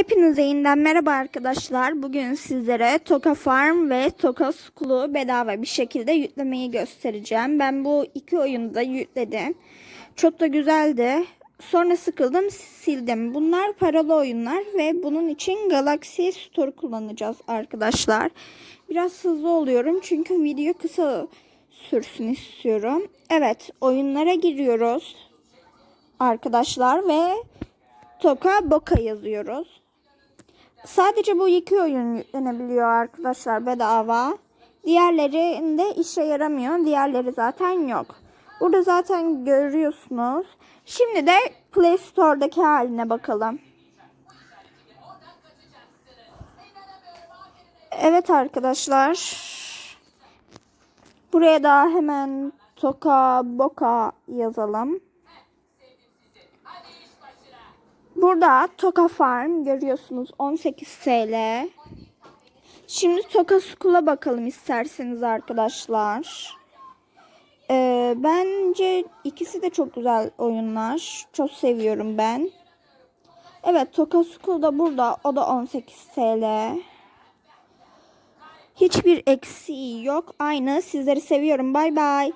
Hepinize yeniden merhaba arkadaşlar. Bugün sizlere Toka Farm ve Toka School'u bedava bir şekilde yüklemeyi göstereceğim. Ben bu iki oyunu da yükledim. Çok da güzeldi. Sonra sıkıldım sildim. Bunlar paralı oyunlar ve bunun için Galaxy Store kullanacağız arkadaşlar. Biraz hızlı oluyorum çünkü video kısa sürsün istiyorum. Evet oyunlara giriyoruz arkadaşlar ve Toka Boka yazıyoruz. Sadece bu iki oyun yüklenebiliyor arkadaşlar bedava. Diğerlerinde işe yaramıyor. Diğerleri zaten yok. Burada zaten görüyorsunuz. Şimdi de Play Store'daki haline bakalım. Evet arkadaşlar. Buraya da hemen Toka Boka yazalım. Burada Toka Farm görüyorsunuz 18 TL. Şimdi Toka School'a bakalım isterseniz arkadaşlar. Ee, bence ikisi de çok güzel oyunlar. Çok seviyorum ben. Evet Toka School da burada. O da 18 TL. Hiçbir eksiği yok. Aynı. Sizleri seviyorum. Bay bay.